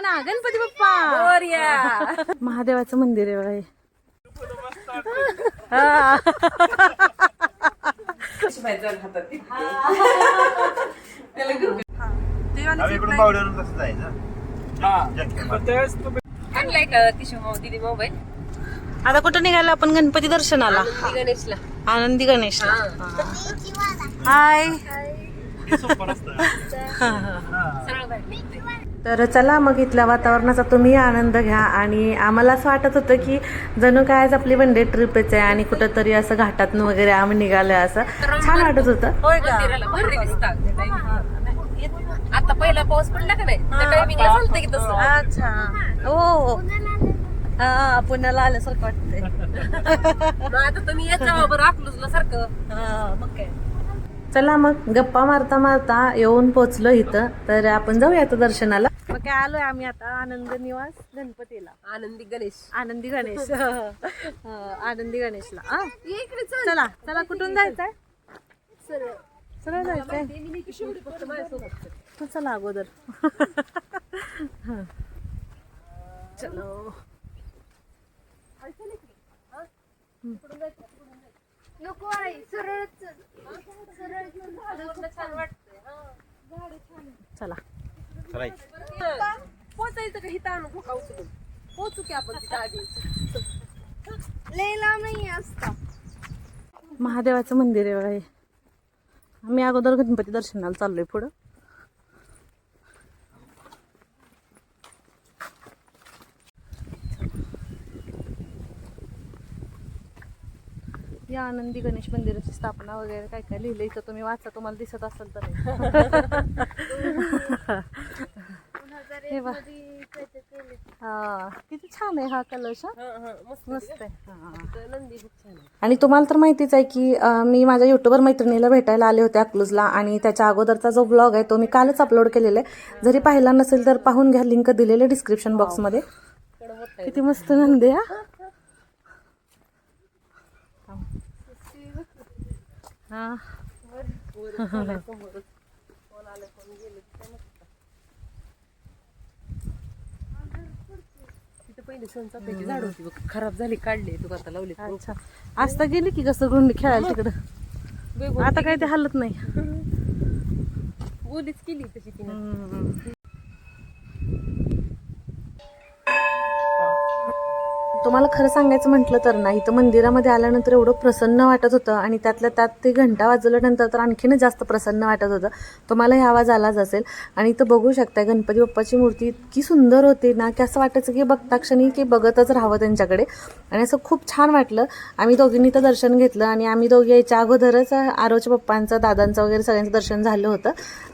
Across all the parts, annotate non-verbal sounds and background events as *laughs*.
म्हणा गणपती बाप्पा. महादेवाचं मंदिर आहे बघा हे. हा. आणलाय का किशोर दिदी मोबाईल आता कुठं निघालो आपण? गणपती दर्शनाला. गणेशला. आनंदी गणेश हाय. सरळ तर चला मग इथल्या वातावरणाचा तुम्ही आनंद घ्या. आणि आम्हाला असं वाटत होतं की जणू काय आज आपली वन डे ट्रिपच आहे आणि कुठंतरी असं घाटातून वगैरे आम्ही निघालोय असं. छान वाटत होतं. आता पहिला पाऊस पडला का नाही. त्या टायमिंगला चालतं की तसं. अच्छा. हो हा पुण्याला आल्यासारखं वाटतंय. आता तुम्ही येत जावा बरं अकलूजला सारखं मग काय? चला मग गप्पा मारता मारता येऊन पोचलो इथं. तर आपण जाऊया आता दर्शनाला. मग काय आलोय आम्ही आता आनंद निवास गणपतीला. आनंदी गणेश. आनंदी गणेश. *laughs* आनंदी गणेशला. हा? चला. चला कुठून जायचंय? सरळ जायचंय. तू चला अगोदर. हा. चलो. नको आई सरळच सरळ घेऊन छान वाटतंय चला. पोचायचं का हिथं आणू भुका उचलून? पोचू की आपण तिथं आधी. लैला नाही असता. महादेवाचं मंदिर आहे. बघा. आम्ही अगोदर गणपती दर्शनाला चाललोय पुढं. या आनंदी गणेश मंदिराची स्थापना वगैरे काय काय लिहिलंय इथं. तुम्ही वाचा तुम्हाला दिसत असेल तर. हे बघ. हा किती छान आहे हा कलश हा? मस्त आहे. हा. नंदी खूप छान आहे. आणि तुम्हाला तर माहितीच आहे की अं, मी माझ्या युट्यूबर मैत्रिणीला भेटायला आले होते अकलूजला आणि त्याच्या अगोदरचा जो ब्लॉग आहे तो मी कालच अपलोड केलेला आहे. जरी पाहिला नसेल तर पाहून घ्या लिंक दिलेले डिस्क्रिप्शन बॉक्समध्ये किती मस्त नंदी हा हा पहिले झाड होती बघ. खराब झाली काढली. तू आता लावली अच्छा. आज तर गेली की कसं गुंडी खेळायला तिकडं? आता काही ते हलत नाही. *laughs* बोलीच केली तशी तिने. तुम्हाला खरं सांगायचं म्हटलं तर ना इथं मंदिरामध्ये आल्यानंतर एवढं प्रसन्न वाटत होतं आणि त्यातल्या त्यात ते घंटा वाजवल्यानंतर तर आणखीनच जास्त प्रसन्न वाटत होतं. तुम्हालाही आवाज आलाच असेल. आणि इथं बघू शकता गणपती बाप्पाची मूर्ती इतकी सुंदर होती ना की असं वाटायचं की बघता क्षणी की बघतच राहावं त्यांच्याकडे. आणि असं खूप छान वाटलं. आम्ही दोघींनी तर दर्शन घेतलं आणि आम्ही दोघी यायच्या अगोदरच आरोच्या पप्पांचं दादांचं वगैरे सगळ्यांचं दर्शन झालं होतं.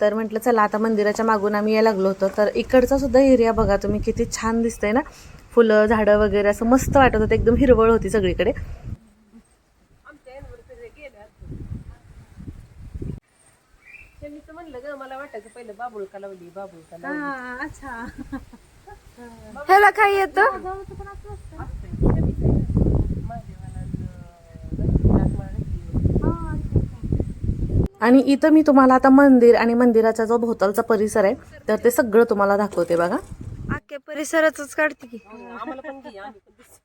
तर म्हटलं चला आता मंदिराच्या मागून आम्ही यायला लागलो होतो. तर इकडचा सुद्धा एरिया बघा तुम्ही किती छान दिसतंय ना. फुलं झाडं वगैरे असं मस्त वाटत होतं. एकदम हिरवळ होती सगळीकडे. ह्याला काय येतं? आणि इथं मी तुम्हाला आता मंदिर आणि मंदिराचा जो भोवतालचा परिसर आहे तर ते सगळं तुम्हाला दाखवते बघा. अख्ख्या परिसरातच काढते की. आम्हाला पण घे आम्ही पण दिसू.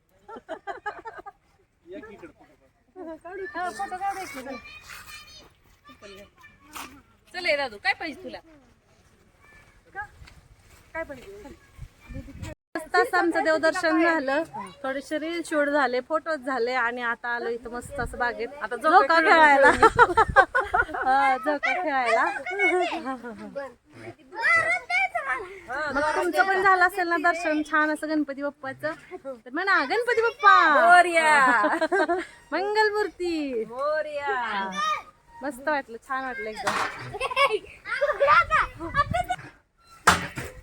चल ये दादू काय पाहिजे तुला? मस्त आमचं देवदर्शन झालं. थोडेसे रील शूट झाले फोटोज झाले आणि आता आलो इथं मस्त असं बागेत. आता झोका खेळायला. हा, झोका खेळायला. मग तुमचं पण झालं असेल ना दर्शन? छान असं गणपती बाप्पाचं. *laughs* तर म्हणा गणपती बाप्पा! मोरया! *laughs* मंगलमूर्ती! मोरया! मस्त वाटलं छान वाटलं एकदम.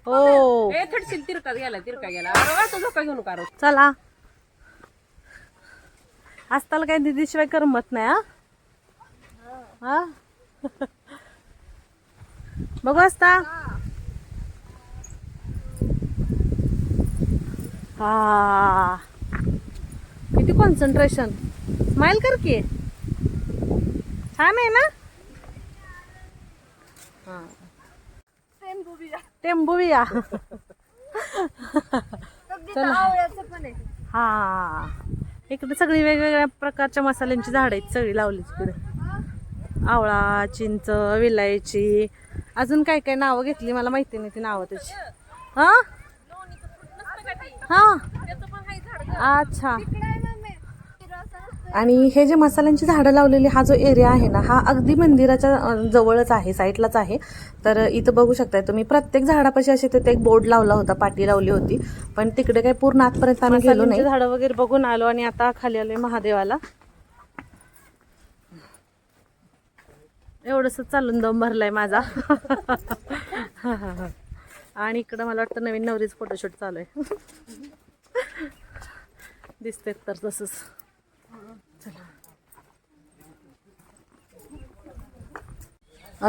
हो. ए थडशील तिरका गेला तिरका गेला झोका घेऊन काढू चला. आजकाल काही दिदीशिवाय करमत नाही हा? हा? *laughs* बघू असता हा. किती कॉन्सन्ट्रेशन स्माइल कर की. छान आहे ना हा पण आहे. हा. इकडे सगळी वेगवेगळ्या प्रकारच्या मसाल्यांची झाडं आहेत सगळी लावली इकडे आवळा चिंच विलायची. अजून काय काय नावं घेतली? मला माहिती नाही ती नावं त्याची. हा? हा. अच्छा. आणि हे जे मसाल्यांची झाडं लावलेली हा जो एरिया आहे ना हा अगदी मंदिराच्या जवळच आहे साईडलाच आहे. तर इथं बघू शकताय तुम्ही प्रत्येक झाडापाशी असे तिथे एक बोर्ड लावला होता पाटी लावली होती. पण तिकडे काही पूर्ण आतपर्यंत आम्ही गेलो नाही. झाडं वगैरे बघून आलो आणि आता खाली आलोय महादेवाला. एवढंच चालून दम भरलाय माझा. *laughs* आणि इकडं मला वाटतं नवीन नवरीच फोटोशूट चालू आहे. *laughs* दिसते तर तसंच. चला.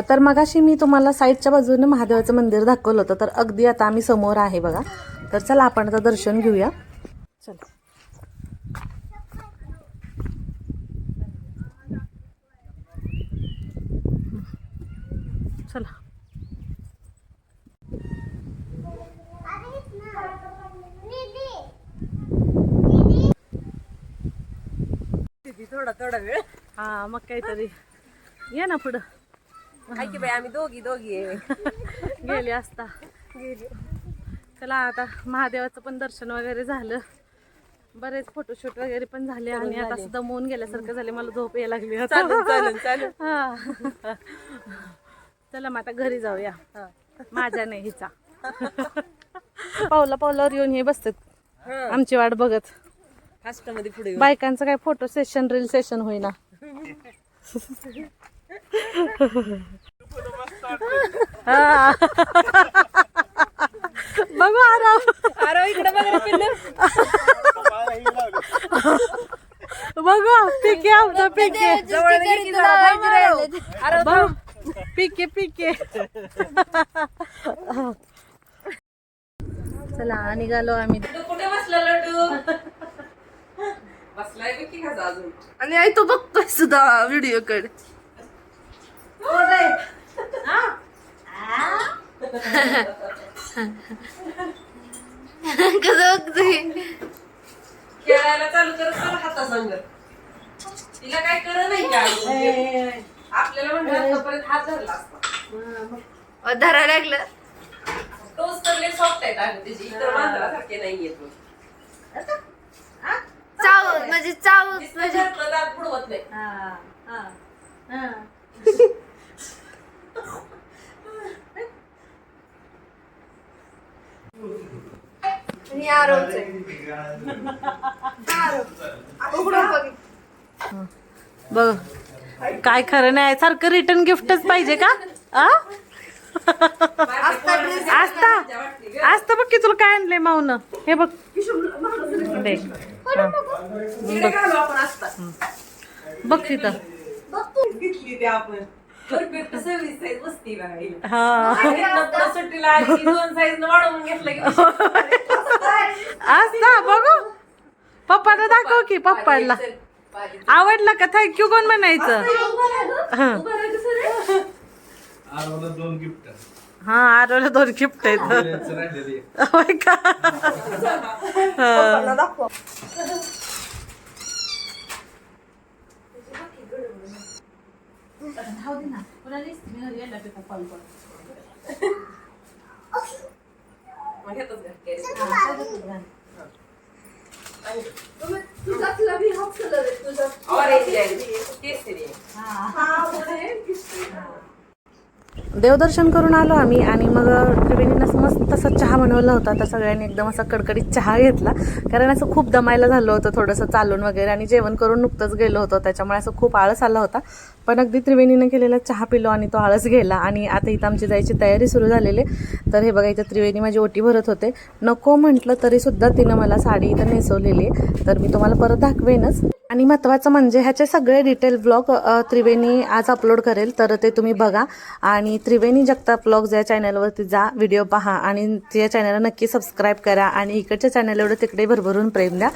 तर मगाशी मी तुम्हाला साईडच्या बाजूने महादेवाचं मंदिर दाखवलं होतं तर अगदी आता आम्ही समोर आहे बघा. तर चला आपण आता दर्शन घेऊया. चला. थोडा थोडा वेळ. हा मग काहीतरी. ये ना पुढं. हाय की बाई आम्ही दोघी दोघी गेली असता चला आता महादेवाचं पण दर्शन वगैरे झालं. बरेच फोटोशूट वगैरे पण झाले आणि आता असं दमवून गेल्यासारखं झाले. मला झोप यायला लागली. चालेल चालेल चालेल. *laughs* हा. चला मग आता घरी जाऊया. माझ्या नाही हिचा पावला पावलावर येऊन हे बसतात. आमची वाट बघत. फास्टमध्ये पुढे बायकांचं काय फोटो सेशन रील सेशन होईना. हा. बघू आराम. अरे इकडे बघा पिल्लू बघू पिके आमचा पिके. जवळ गेली जरा राहिले. पिके पिके. चला निघालो आम्ही. कुठे बसला लड्डू? बसलाय बघ की कसा अजून. आणि आई तो बघतोय सुद्धा व्हिडिओ कडे. *laughs* कसं बघतोय? खेळायला चालू करत चला हाता संग तिला काय कर नाही का अजून? आपल्याला आतापर्यंत हात धरला असता. अ, धरायला लागलं. तर सॉफ्ट आहेत अगं त्याची इतर मांजरासारखे नाही येत चाव म्हणजे चाव म्हणजे बुडवत नाही. बघ. बघ. काय खरं नाही सारखं रिटर्न गिफ्टच पाहिजे का? आ? आस्ता आस्ता बघ की तुला काय आणलंय माऊन हे बघ. बघ. तिथं हा. की आस्ता बघू. पप्पाला दाखव की पप्पाला. आवडलं का? थँक्यू कोण म्हणायचं? हा. दोन गिफ्ट. हा आरोला दोन गिफ्ट आहेत. का? मग देवदर्शन करून आलो आम्ही आणि मग त्रिवेणीनं मस्त तसा चहा बनवला होता. तर सगळ्यांनी एकदम असा कडकडीत चहा घेतला. कारण असं खूप दमायला झालं होतं थोडंसं चालून वगैरे आणि जेवण करून नुकतंच गेलो होतो. त्याच्यामुळे असं खूप आळस आला होता. पण अगदी त्रिवेणीनं केलेला चहा पिलो आणि तो आळस गेला आणि आता इथं आमची जायची तयारी सुरू झालेली तर हे बघा इथं त्रिवेणी माझी ओटी भरत होते. नको म्हटलं तरीसुद्धा तिनं मला साडी इथं नेसवलेली तर मी तुम्हाला परत दाखवेनच. आणि महत्त्वाचं म्हणजे ह्याचे सगळे डिटेल ब्लॉग त्रिवेणी आज अपलोड करेल तर ते तुम्ही बघा. आणि त्रिवेणी जगताप ब्लॉग्स या चॅनलवरती जा व्हिडिओ पहा. आणि त्या चॅनलला नक्की सबस्क्राईब करा. आणि इकडच्या चॅनल एवढं तिकडे भरभरून प्रेम द्या?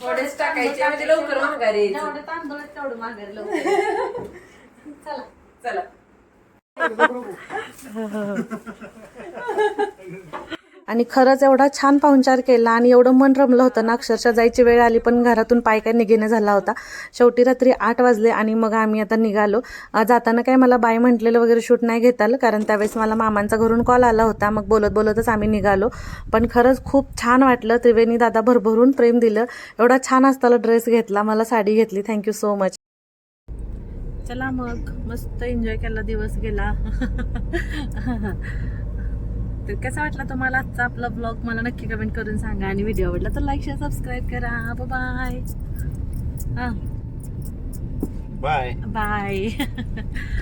थोडेच टाकायचे म्हणजे लवकर माघारी तेवढं माघारी लवकर. *laughs* चला. चला. आणि खरंच एवढा छान पाहुणचार केला आणि एवढं मन रमलं होतं ना. अक्षरशः जायची वेळ आली पण घरातून पाय काय निघेणं झाला होता. शेवटी रात्री आठ वाजले आणि मग आम्ही आता निघालो. जाताना काय मला बाय म्हटलेलं वगैरे शूट नाही घेता आलं कारण त्यावेळेस मला मामांचा घरून कॉल आला होता. मग बोलत बोलतच आम्ही निघालो. पण खरंच खूप छान वाटलं. त्रिवेणी दादा भरभरून प्रेम दिलं. एवढा छान असताना ड्रेस घेतला मला साडी घेतली. थँक्यू सो मच चला मग. मस्त एन्जॉय केला दिवस गेला. तर कसा वाटला तुम्हाला आजचा आपला ब्लॉग मला नक्की कमेंट करून सांगा. आणि व्हिडिओ आवडला तर लाईक शेअर सबस्क्राईब करा. Bye bye bye